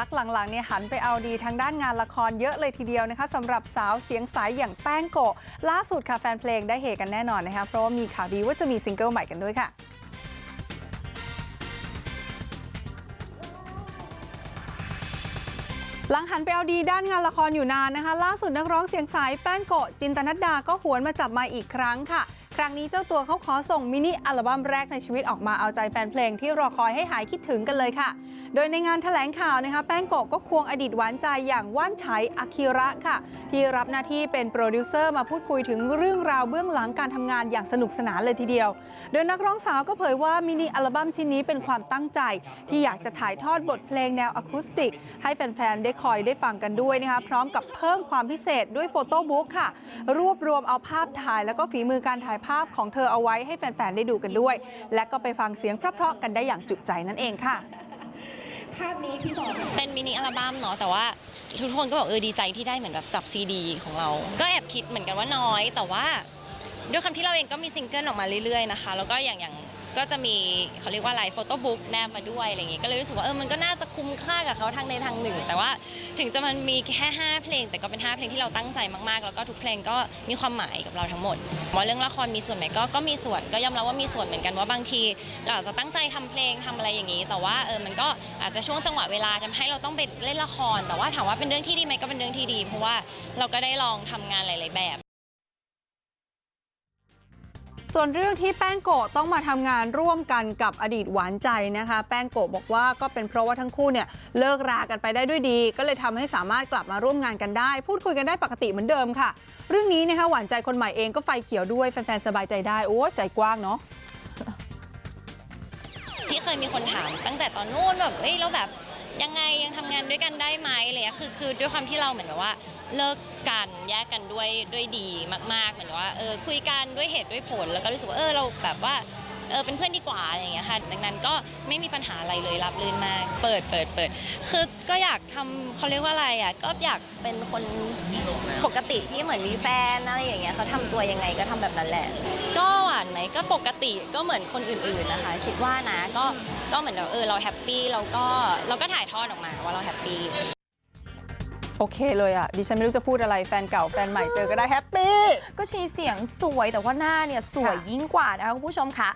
พักหลังๆเนี่ยหันไปเอาดีทางด้านงานละครเยอะเลยทีเดียวนะคะสำหรับสาวเสียงใสอย่างแป้งโกะล่าสุดค่ะแฟนเพลงได้เฮกันแน่นอนนะคะเพราะว่ามีข่าวดีว่าจะมีซิงเกิลใหม่กันด้วยค่ะหลังหันไปเอาดีด้านงานละครอยู่นานนะคะ ล่าสุดนักร้องเสียงใสแป้งโกะจินตนัดดาก็หวนมาจับมาอีกครั้งค่ะ ครั้งนี้เจ้าตัวเขาขอส่งมินิอัลบั้มแรกในชีวิตออกมาเอาใจแฟนเพลงที่รอคอยให้หายคิดถึงกันเลยค่ะ โดยในงานแถลงข่าวนะคะแป้งโกะก็ควงอดีตหวานใจอย่างว่านไฉอาคิระค่ะ ที่รับหน้าที่เป็นโปรดิวเซอร์มาพูดคุยถึงเรื่องราวเบื้องหลังการทำงานอย่างสนุกสนานเลยทีเดียว โดยนักร้องสาวก็เผยว่ามินิอัลบั้มชิ้นนี้เป็นความตั้งใจ ที่อยากจะถ่ายทอดบทเพลงแนวอะคูสติก ให้แฟนๆได้คอยได้ฟังกันด้วยนะคะพร้อมกับเพิ่มความพิเศษด้วยโฟโต้บุ๊กค่ะ รวบรวมเอาภาพถ่ายแล้วก็ฝีมือการถ่ายภาพของเธอเอาไว้ให้แฟนๆ ได้ดูกันด้วย และก็ไปฟังเสียงเพราะๆกันได้อย่างจุใจนั่นเองค่ะ ภาพนี้ที่บอกเป็นมินิอัลบั้มเนาะแต่ว่าทุกคนก็บอกเออดีใจที่ได้เหมือนแบบจับซีดี ของเรา ก็แอบคิดเหมือนกันว่าน้อย แต่ว่าด้วยคำที่เราเองก็มีซิงเกิลออกมาเรื่อยๆนะคะ แล้วก็อย่างอย่าง ก็จะมีเขาเรียกว่าอะไรโฟโต้บุ๊กแนบมาด้วยอะไรอย่างงี้ก็เลยรู้สึกว่าเออมันก็น่าจะคุ้มค่ากับเขาทางในทางหนึ่ง แต่ว่าถึงจะมันมีแค่ 5 เพลง แต่ก็เป็น 5 เพลงที่เราตั้งใจมากๆ แล้วก็ทุกเพลงก็มีความหมายกับเราทั้งหมดว่าเรื่องละครมีส่วนไหมก็ก็มีส่วนก็ยอมรับว่ามีส่วนเหมือนกันว่าบางทีเราอาจจะตั้งใจทำเพลงทำอะไรอย่างนี้ แต่ว่าเออมันก็อาจจะช่วงจังหวะเวลาทำให้เราต้องไปเล่นละคร แต่ว่าถามว่าเป็นเรื่องที่ดีไหมก็เป็นเรื่องที่ดี เพราะว่าเราก็ได้ลองทำงานหลาย ๆ แบบ ส่วนเรื่องที่แป้งโกะต้องมาทำงานร่วมกันกับอดีตหวานใจนะคะ แป้งโกะบอกว่าก็เป็นเพราะว่าทั้งคู่เนี่ยเลิกรากันไปได้ด้วยดี ก็เลยทำให้สามารถกลับมาร่วมงานกันได้ พูดคุยกันได้ปกติเหมือนเดิมค่ะ เรื่องนี้นะคะหวานใจคนใหม่เองก็ไฟเขียวด้วยแฟนๆสบายใจได้โอ้ใจกว้างเนาะที่เคยมีคนถามตั้งแต่ตอนนู้นแบบเอ้ยเราแบบ ยังไงยังทำงานด้วยกันได้ไหมอะไรเงี้ยคือคือด้วยความที่เราเหมือนแบบว่าเลิกกันแยกกันด้วยด้วยดีมากๆ เหมือนว่าเออคุยกันด้วยเหตุด้วยผลแล้วก็รู้สึกว่าเออเราแบบว่า เออเป็นเพื่อนดีกว่าอะไรอย่างเงี้ยค่ะ ดังนั้นก็ไม่มีปัญหาอะไรเลยรับรื่นมาก เปิดเปิดเปิดคือก็อยากทำเขาเรียกว่าอะไรอะก็อยากเป็นคนปกติที่เหมือนมีแฟนอะไรอย่างเงี้ยเขาทำตัวยังไงก็ทำแบบนั้นแหละ ก็หวานไหมก็ปกติก็เหมือนคนอื่นๆนะคะ คิดว่านะก็ก็เหมือนแบบเออเราแฮปปี้เราก็เราก็ถ่ายทอดออกมาว่าเราแฮปปี้ โอเคเลยอะ ดิฉันไม่รู้จะพูดอะไรแฟนเก่าแฟนใหม่เจอก็ได้แฮปปี้ ก็ชีเสียงสวยแต่ว่าหน้าเนี่ยสวยค่ะยิ่งกว่านะคะคุณผู้ชมค่ะ